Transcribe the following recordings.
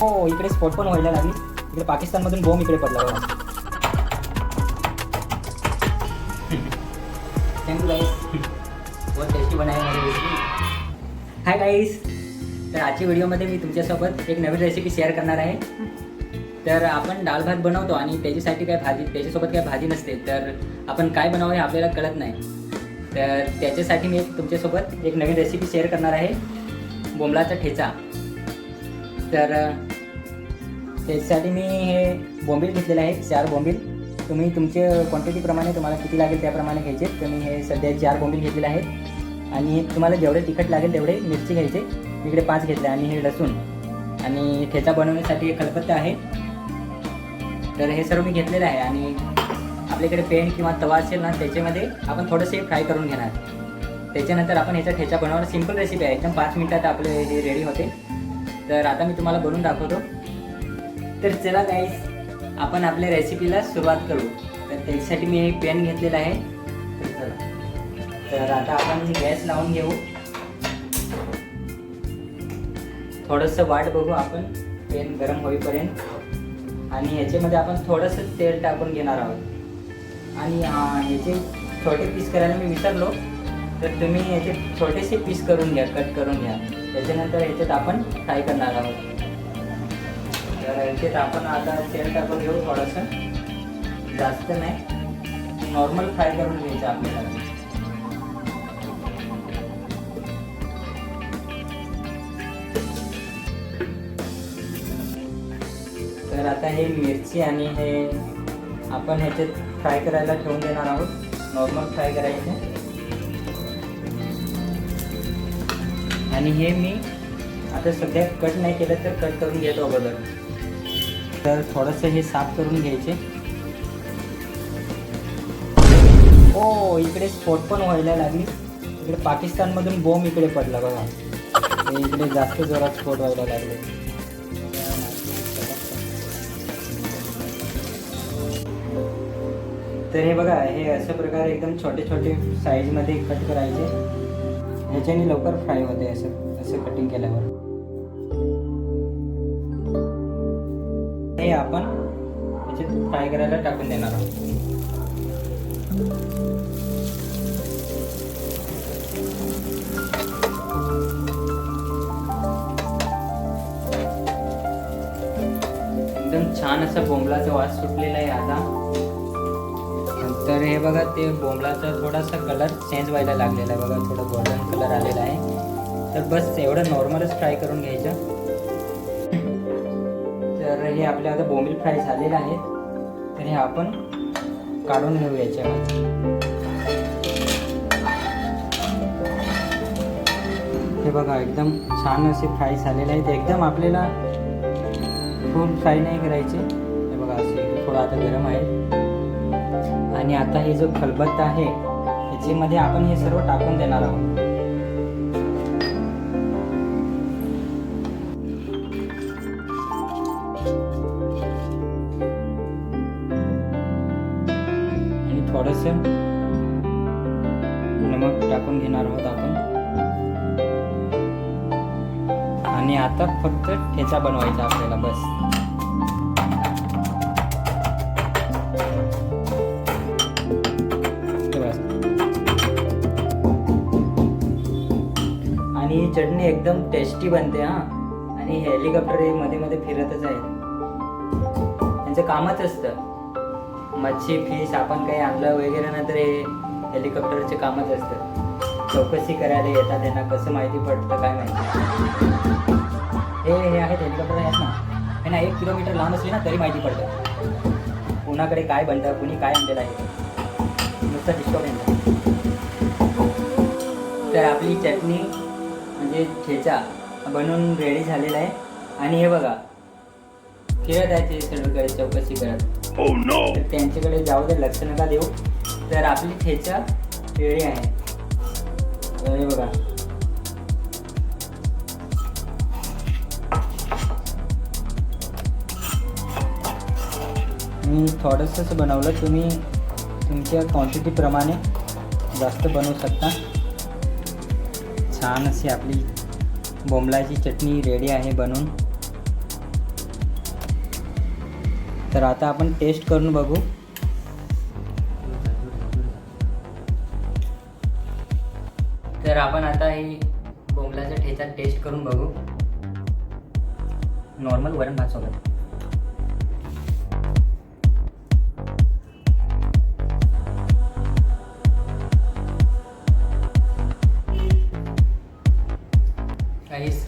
हो इकडे स्फोट पण व्हायला लागली. इकडे पाकिस्तानमधून बॉम्ब इकडे पडला थँक्यू गाईस बहुत टेस्टी बनाय माझी रेसिपी हाय गाईस तर आजच्या व्हिडिओमध्ये मी तुमच्यासोबत एक नवीन रेसिपी शेअर करणार आहे. तर आपण डाळ भात बनवतो आणि त्याच्यासाठी काय भाजी त्याच्यासोबत काय भाजी नसते तर आपण काय बनावं हे आपल्याला कळत नाही. तर त्याच्यासाठी मी एक तुमच्यासोबत एक नवीन रेसिपी शेअर करणार आहे. बोंबलाचा ठेचा. तर त्याच्यासाठी मी हे बोंबील घेतलेले आहे चार बोंबील. तुम्ही तुमचे क्वांटिटीप्रमाणे तुम्हाला किती लागेल त्याप्रमाणे घ्यायचे. तर मी हे सध्या चार बोंबील घेतलेले आहेत आणि तुम्हाला जेवढे तिखट लागेल तेवढे मिरची घ्यायचे. इकडे पाच घेतले आणि हे लसूण. आणि ठेचा बनवण्यासाठी एक आहे. तर हे सर्व मी घेतलेलं आहे आणि आपल्याकडे पेन किंवा तवा असेल ना त्याच्यामध्ये आपण थोडंसे फ्राय करून घेणार. त्याच्यानंतर आपण ह्याचा ठेचा बनवणार. सिंपल रेसिपी आहे. एकदम पाच मिनटात आपले हे रेडी होते. तर आता मी तुम्हाला बनवून दाखवतो. तर चला गाईस आपण आपल्या रेसिपीला सुरुवात करू. तर त्याच्यासाठी मी एक पेन घेतलेला आहे. तर चला. तर आता आपण गॅस लावून घेऊ. थोडंसं वाट बघू आपण. पेन गरम होईपर्यंत. आणि ह्याच्यामध्ये आपण थोडंसं तेल टाकून घेणार आहोत. आणि ह्याचे छोटे पीस करायला मी विसरलो. तर तुम्ही याचे छोटेसे पीस करून घ्या कट करून घ्या. त्याच्यानंतर याच्यात आपण फ्राय करणार आहोत. याच्यात आपण आता तेल टाकून घेऊ थोडंसं. जास्त नाही. नॉर्मल फ्राय करून घ्यायचं आपल्याला. तर आता हे मिरची आणि हे आपण ह्याच्यात फ्राय करायला ठेवून देणार आहोत. नॉर्मल फ्राय करायचे. आणि हे मी आता सध्या कट नाही केलं तर कट करून घेतो अगोदर. तर थोडंसं हे साफ करून घ्यायचे. ओ इकडे स्फोट पण व्हायला लागली. इकडे पाकिस्तानमधून बॉम्ब इकडे पडला बघा. इकडे जास्त जोरात स्फोट व्हायला लागले. तर हे बघा हे अशा प्रकारे एकदम छोटे छोटे साईजमध्ये कट करायचे. ह्याच्याने लवकर फ्राय होते असं असं कटिंग केल्यावर. हे आपण ह्याच्यात फ्राय करायला टाकून देणार आहोत. एकदम छान असं बोंबलाचा वास सुटलेला आहे आता. तर हे बघा ते बोंबलाचा थोडासा कलर चेंज व्हायला लागलेला आहे बघा थोडं गोल्डन कलर आलेला आहे. तर बस एवढं नॉर्मलच फ्राय करून घ्यायचं. तर हे आपल्या आता बोंबील फ्राय झालेलं आहे तर हे आपण काढून घेऊ याच्यामध्ये. हे बघा एकदम छान असे फ्राय झालेले आहेत. एकदम आपल्याला फुल फ्राय नाही करायचे. हे बघा असे थोडं आता गरम आहे. आणि आता हे जो खलबत्ता आहे याच्यामध्ये आपण हे सर्व टाकून देणार आहोत. नमक टाकून घेणार आहोत आपण. आणि आता फक्त ठेचा बनवायचा आपल्याला बस. आणि ही चटणी एकदम टेस्टी बनते हा. आणि हेलिकॉप्टर हे मध्ये मध्ये फिरतच आहे. त्यांचं कामच असतं. मच्छी फिश आपण काही आणलं वगैरे नंतर हे हेलिकॉप्टरचे कामच असतं चौकशी करायला येतात त्यांना कसं माहिती पडतं काय माहिती? हे हे आहेत हेलिकॉप्टर आहेत ना? हे ना एक किलोमीटर लांब असले ना तरी माहिती पडतं. कुणाकडे काय बनतं कुणी काय आणलेलं आहे नुसतं डिस्टर्ब तर आपली चटणी म्हणजे ठेचा बनवून रेडी झालेला आहे. आणि हे बघा फिरत आहे ते सर्वकडे चौकशी करत. तर त्यांच्याकडे जाऊ दे लक्ष नका देऊ. तर आपली ठेचा रेडी आहे. तर हे बघा. मी थोडंसंच बनवलं तुम्ही तुमच्या क्वांटिटीप्रमाणे जास्त बनवू शकता. छान अशी आपली बोंबलाची चटणी रेडी आहे बनवून तर आता आपण टेस्ट करून बघू. तर आपण आता हे बोंबलाचा ठेचा टेस्ट करून बघू. नॉर्मल वरण भात सोबत. काहीच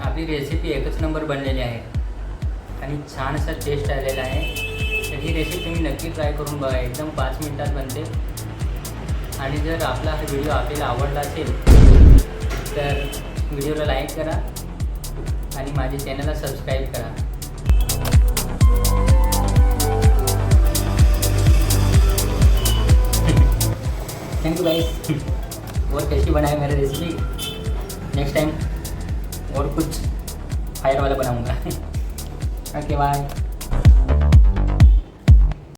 आपली रेसिपी एकच नंबर बनलेली आहे. आणि छान असा टेस्ट आलेला आहे. तर ही रेसिपी तुम्ही नक्की ट्राय करून बघा. एकदम पाच मिनिटात बनते. आणि जर आपला हा व्हिडिओ आपल्याला आवडला असेल तर व्हिडिओला लाईक करा आणि माझ्या चॅनलला सबस्क्राईब करा. थैंक यू गाइस बहुत टेस्टी बना है मेरा रेसिपी नेक्स्ट टाइम और कुछ फायर वाला बनाऊंगा. Okay bye